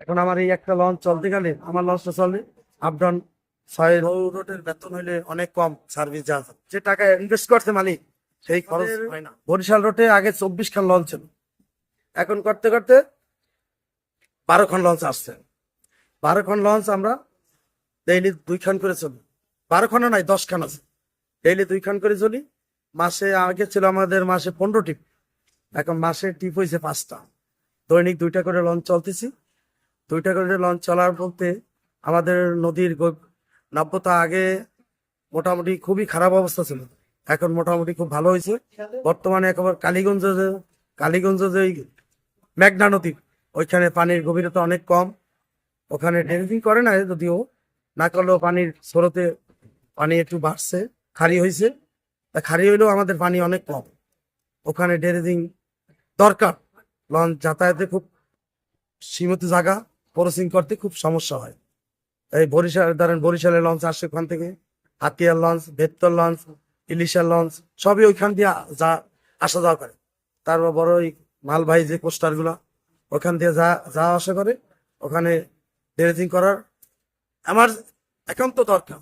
এখন আমার এই একটা লঞ্চ চলতে গেলে আমার লঞ্চটা চলে আপ ডাউন ছয় রোডের বেতন হইলে অনেক কম সার্ভিস যা যে টাকা ইনভেস্ট করছে মালিক সেই খরচ হয় না। বরিশাল রোডে আগে চব্বিশ খান লঞ্চ ছিল। এখন করতে করতে বারো খান লঞ্চ আসছে। বারো খান লঞ্চ আমরা ডেইলি দুই খান করে চলি। বারো খানও নাই দশ খান আছে। ডেইলি দুই খান করে চলি। মাসে আগে ছিল আমাদের মাসে পনেরো টিপ। এখন মাসে টিপ হয়েছে পাঁচটা। দৈনিক দুইটা করে লঞ্চ চলতেছি। দুইটা করে লঞ্চ চলার বলতে আমাদের নদীর নাব্যতা আগে মোটামুটি খুবই খারাপ অবস্থা ছিল। এখন মোটামুটি খুব ভালো হয়েছে। বর্তমানে একেবারে কালীগঞ্জ কালীগঞ্জ যে মেঘনা নদী, ওইখানে পানির গভীরতা অনেক কম। ওখানে ড্রেজিং করে না যদিও, না করলেও পানির স্রোতে পানি একটু বাড়ছে খারি হয়েছে। তা খারি হইলেও আমাদের পানি অনেক কম। ওখানে ড্রেজিং দরকার। লঞ্চ যাতায়াতে খুব সীমিত জায়গা। ক্রসিং করতে খুব সমস্যা হয়। এই বরিশাল, ধরেন বরিশালের লঞ্চ আসে ওখান থেকে। হাতিয়ার লঞ্চ ভেত্তর লঞ্চ ইলিশার লঞ্চ সবই ওইখান দিয়ে যা, আসা যাওয়া করে। তারপর বড় ওই মালবাহী যে কোস্টারগুলা, ওখান দিয়ে যা, যাওয়া আসা করে। ওখানে ড্রেজিং করার আমার একান্ত দরকার।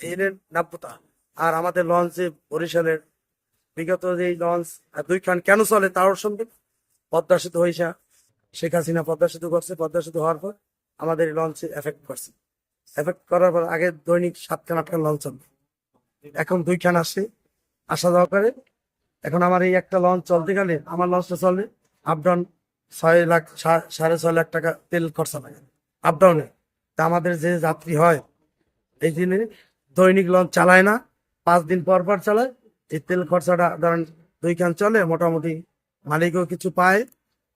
এর নাব্যতা। আর আমাদের লঞ্চে বরিশালের বিগত যে লঞ্চ আর দুইখান কেন চলে তার সঙ্গে পদ্মা সেতু হয়েছে শেখ হাসিনা পদ্মা সেতু করছে, পদ্মা সেতু হওয়ার পর আমাদের লঞ্চে এফেক্ট করছে। এফেক্ট করার পর আগে দৈনিক সাতখান আটখান লঞ্চ চলবে। এখন দুইখান আসে আসা যাওয়া করে এখন আমার এই একটা লঞ্চ চলতে গেলে আমার লঞ্চটা চলে আপ ডাউন ছয় লাখ সাড়ে ছয় লাখ টাকা তেল খরচা লাগে আপ ডাউনে তা আমাদের যে যাত্রী হয়, এই দিনে দৈনিক লঞ্চ চালায় না, পাঁচ দিন পর পর চালায়। এই তেল খরচাটা ধরেন দুইখান চলে, মোটামুটি মালিকও কিছু পায়,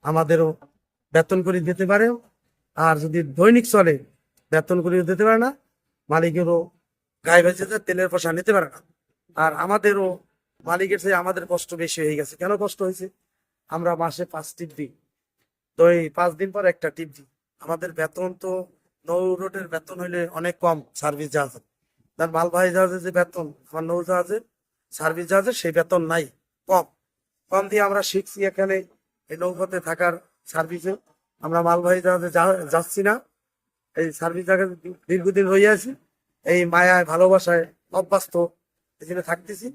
আমাদেরও বেতন করে দিতে পারে আর যদি দৈনিক চলে, বেতন করে দিতে পারে না, মালিকেরও গায়ে ভেজে তেলের পয়সা নিতে পারে না। আর আমাদেরও মালিকের চেয়ে আমাদের কষ্ট বেশি হয়ে গেছে। কেন কষ্ট হয়েছে? আমরা মাসে পাঁচ টিপ দিই। তো এই পাঁচ দিন পর একটা টিপ দিই। আমাদের বেতন তো নৌ রোডের বেতন হইলে অনেক কম সার্ভিস জাহাজে তার মালবাহী জাহাজের যে বেতন, আমার নৌ জাহাজের সার্ভিস জাহাজে সেই বেতন নাই, কম। কম দিয়ে আমরা শিখছি এখানে এই নৌপথে থাকার সার্ভিসে। আমরা মালবাহী জাহাজে যাচ্ছি না। এই সার্ভিস জাহাজে দীর্ঘদিন হয়ে আছি। এই মায়ায়, ভালোবাসায় অভ্যস্ত এখানে থাকতেছি।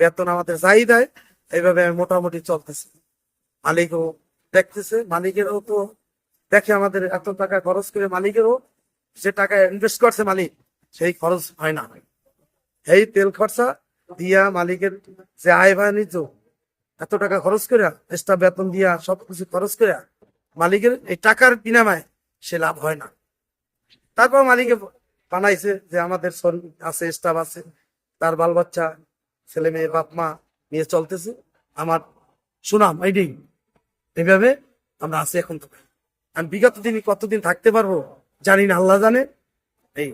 বেতন আমাদের চাহিদায় এইভাবে মোটামুটি চলতেছে। মালিকও দেখতেছে। মালিকেরও তো দেখে আমাদের এত টাকা খরচ করে মালিকেরও যে টাকা ইনভেস্ট করছে মালিক, সেই খরচ হয় না। এই তেল খরচা দিয়া মালিকের যে আয় বাণিজ্য এত টাকা খরচ করে, এক্সট্রা বেতন দিয়া সবকিছু খরচ করে মালিকের এই টাকার বিনিময়ে সে লাভ হয় না। তারপর মালিকে বানাইছে যে আমাদের আছে, স্টাফ আছে, তার বাল বাচ্চা ছেলে মেয়ে, বাপ, মা নিয়ে চলতেছে। আমার সুনাম এইটাই এইভাবে আমরা আছি এখন তো। আমি বিগত দিনে কতদিন থাকতে পারব জানি না, আল্লাহ জানে। এই